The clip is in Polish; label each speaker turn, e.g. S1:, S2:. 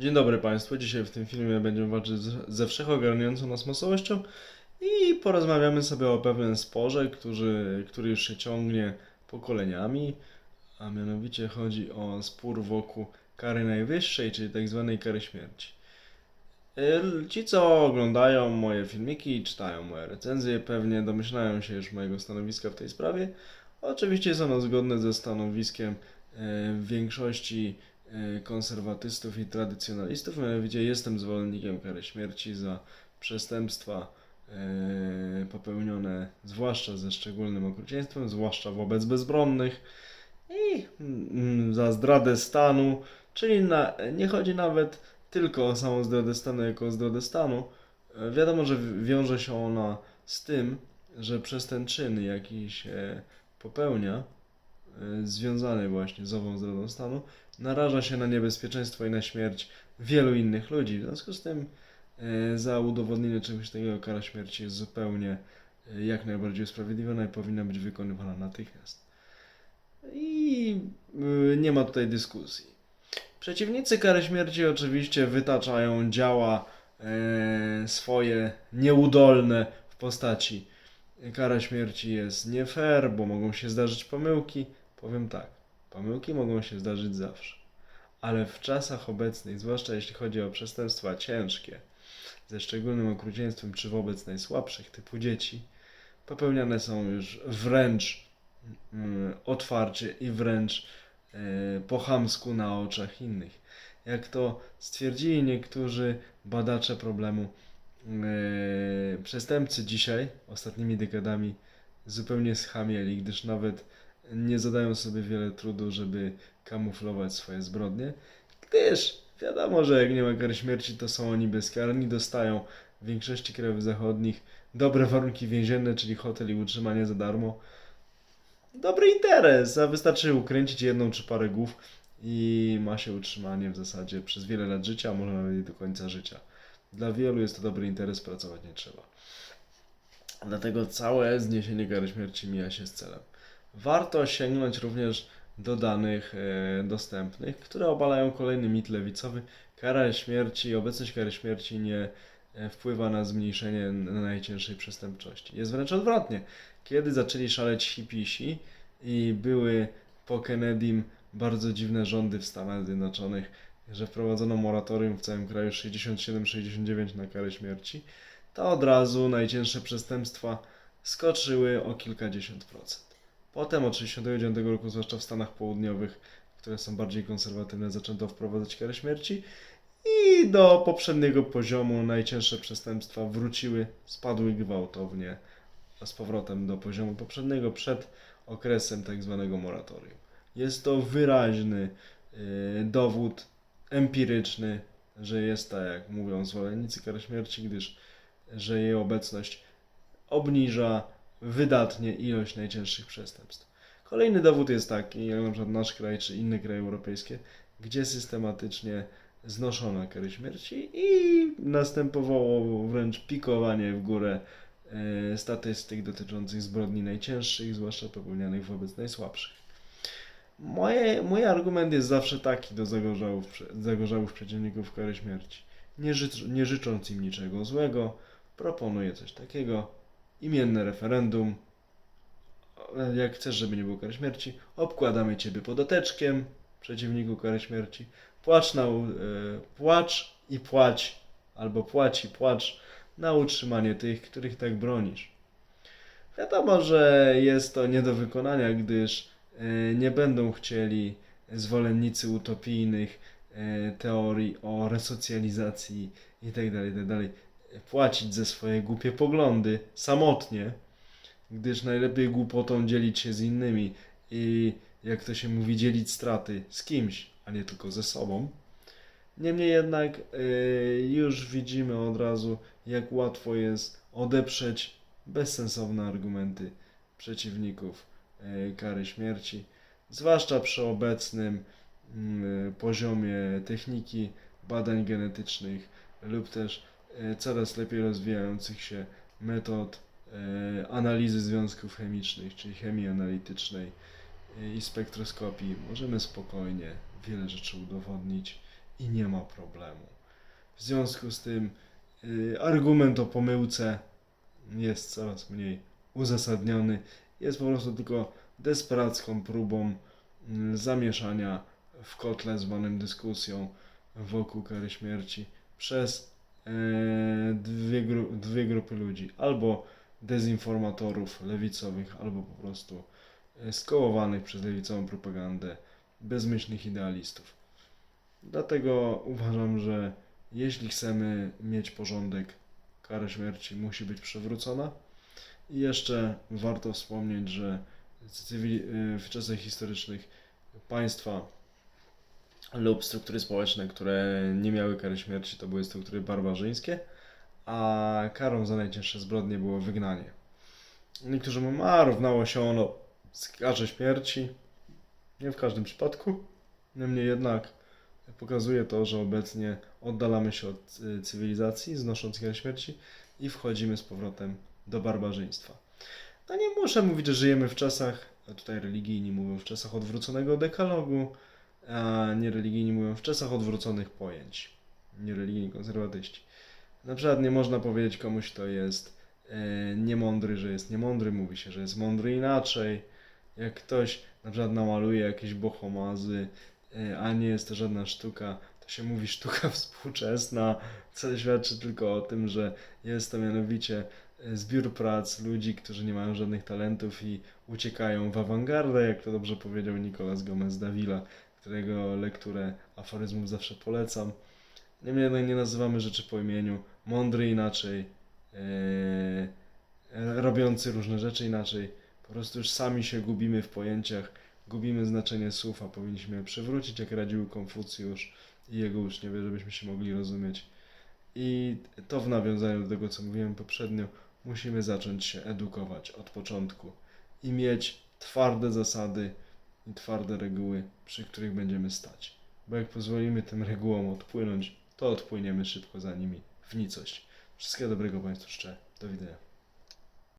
S1: Dzień dobry Państwu. Dzisiaj w tym filmie będziemy walczyć ze wszechogarniającą nas masowością i porozmawiamy sobie o pewnym sporze, który, który już się ciągnie pokoleniami, a mianowicie chodzi o spór wokół kary najwyższej, czyli tak zwanej kary śmierci. Y, Ci, co oglądają moje filmiki i czytają moje recenzje, pewnie domyślają się już mojego stanowiska w tej sprawie. Oczywiście jest ono zgodne ze stanowiskiem y, większości konserwatystów i tradycjonalistów, mianowicie jestem zwolennikiem kary śmierci za przestępstwa y, popełnione zwłaszcza ze szczególnym okrucieństwem, zwłaszcza wobec bezbronnych i mm, za zdradę stanu, czyli na, nie chodzi nawet tylko o samą zdradę stanu jako o zdradę stanu. E, Wiadomo, że wi- wiąże się ona z tym, że przez ten czyn jaki się popełnia, e, związany właśnie z ową zdradą stanu, naraża się na niebezpieczeństwo i na śmierć wielu innych ludzi. W związku z tym e, za udowodnienie czegoś takiego kara śmierci jest zupełnie e, jak najbardziej usprawiedliwiona i powinna być wykonywana natychmiast. I nie ma tutaj dyskusji. Przeciwnicy kary śmierci oczywiście wytaczają działa swoje nieudolne w postaci kara śmierci jest nie fair, bo mogą się zdarzyć pomyłki. Powiem tak, pomyłki mogą się zdarzyć zawsze. Ale w czasach obecnych, zwłaszcza jeśli chodzi o przestępstwa ciężkie, ze szczególnym okrucieństwem czy wobec najsłabszych, typu dzieci, popełniane są już wręcz mm, otwarcie i wręcz e, po chamsku na oczach innych. Jak to stwierdzili niektórzy badacze problemu, e, przestępcy dzisiaj, ostatnimi dekadami, zupełnie schamieli, gdyż nawet nie zadają sobie wiele trudu, żeby kamuflować swoje zbrodnie, gdyż wiadomo, że jak nie ma kary śmierci, to są oni bezkarni, dostają w większości krajów zachodnich dobre warunki więzienne, czyli hotel i utrzymanie za darmo. Dobry interes, a wystarczy ukręcić jedną czy parę głów i ma się utrzymanie w zasadzie przez wiele lat życia, a może nawet do końca życia. Dla wielu jest to dobry interes, pracować nie trzeba. Dlatego całe zniesienie kary śmierci mija się z celem. Warto sięgnąć również do danych e, dostępnych, które obalają kolejny mit lewicowy. Kara śmierci, obecność kary śmierci nie e, wpływa na zmniejszenie na najcięższej przestępczości. Jest wręcz odwrotnie. Kiedy zaczęli szaleć hipisi i były po Kennedym bardzo dziwne rządy w Stanach Zjednoczonych, że wprowadzono moratorium w całym kraju 67-69 na karę śmierci, to od razu najcięższe przestępstwa skoczyły o kilkadziesiąt procent. Potem od 1969 roku, zwłaszcza w Stanach Południowych, które są bardziej konserwatywne, zaczęto wprowadzać karę śmierci i do poprzedniego poziomu najcięższe przestępstwa wróciły, spadły gwałtownie z powrotem do poziomu poprzedniego przed okresem tak zwanego moratorium. Jest to wyraźny y, dowód empiryczny, że jest tak, jak mówią zwolennicy kary śmierci, gdyż że jej obecność obniża wydatnie ilość najcięższych przestępstw. Kolejny dowód jest taki, jak na przykład nasz kraj czy inne kraje europejskie, gdzie systematycznie znoszono kary śmierci i następowało wręcz pikowanie w górę e, statystyk dotyczących zbrodni najcięższych, zwłaszcza popełnianych wobec najsłabszych. Moje, mój argument jest zawsze taki do zagorzałych, zagorzałych przeciwników kary śmierci. Nie, nie życząc im niczego złego, proponuję coś takiego. Imienne referendum. E, Jak chcesz, żeby nie było kary śmierci, obkładamy ciebie podateczkiem, przeciwniku kary śmierci. Płacz, na, e, płacz i płać, albo płać i płacz na utrzymanie tych, których tak bronisz. Wiadomo, że jest to nie do wykonania, gdyż e, nie będą chcieli zwolennicy utopijnych teorii o resocjalizacji itd., itd. płacić ze swoje głupie poglądy samotnie, gdyż najlepiej głupotą dzielić się z innymi i jak to się mówi, dzielić straty z kimś, a nie tylko ze sobą. Niemniej jednak y, już widzimy od razu, jak łatwo jest odeprzeć bezsensowne argumenty przeciwników y, kary śmierci, zwłaszcza przy obecnym mm, poziomie techniki, badań genetycznych lub też coraz lepiej rozwijających się metod y, analizy związków chemicznych, czyli chemii analitycznej y, i spektroskopii. Możemy spokojnie wiele rzeczy udowodnić i nie ma problemu. W związku z tym argument o pomyłce jest coraz mniej uzasadniony. Jest po prostu tylko desperacką próbą mm, zamieszania w kotle zwanym dyskusją wokół kary śmierci przez e, dwie, gru, dwie grupy ludzi. Albo dezinformatorów lewicowych, albo po prostu e, skołowanych przez lewicową propagandę bezmyślnych idealistów. Dlatego uważam, że jeśli chcemy mieć porządek, kara śmierci musi być przywrócona. I jeszcze warto wspomnieć, że y, w czasach historycznych państwa lub struktury społeczne, które nie miały kary śmierci, to były struktury barbarzyńskie, a karą za najcięższe zbrodnie było wygnanie. Niektórzy mówią, a równało się ono z karze śmierci. Nie w każdym przypadku. Niemniej jednak pokazuje to, że obecnie oddalamy się od y, cywilizacji, znosząc karę śmierci i wchodzimy z powrotem do barbarzyństwa. No nie muszę mówić, że żyjemy w czasach, a tutaj religijni mówią w czasach odwróconego dekalogu, a niereligijni mówią w czasach odwróconych pojęć. Niereligijni konserwatyści. Na przykład nie można powiedzieć komuś, kto jest e, niemądry, że jest niemądry, mówi się, że jest mądry inaczej. Jak ktoś na przykład namaluje jakieś bohomazy, e, a nie jest to żadna sztuka, to się mówi sztuka współczesna, co świadczy tylko o tym, że jest to mianowicie e, zbiór prac ludzi, którzy nie mają żadnych talentów i uciekają w awangardę, jak to dobrze powiedział Nicolas Gomez Davila, którego lekturę aforyzmów zawsze polecam. Niemniej nie nazywamy rzeczy po imieniu. Mądry inaczej, e, robiący różne rzeczy inaczej. Po prostu już sami się gubimy w pojęciach, gubimy znaczenie słów, a powinniśmy je przywrócić, jak radził Konfucjusz i jego uczniowie, żebyśmy się mogli rozumieć. I to w nawiązaniu do tego, co mówiłem poprzednio, musimy zacząć się edukować od początku i mieć twarde zasady i twarde reguły, przy których będziemy stać. Bo jak pozwolimy tym regułom odpłynąć, to odpłyniemy szybko za nimi w nicość. Wszystkiego dobrego Państwu życzę. Do widzenia.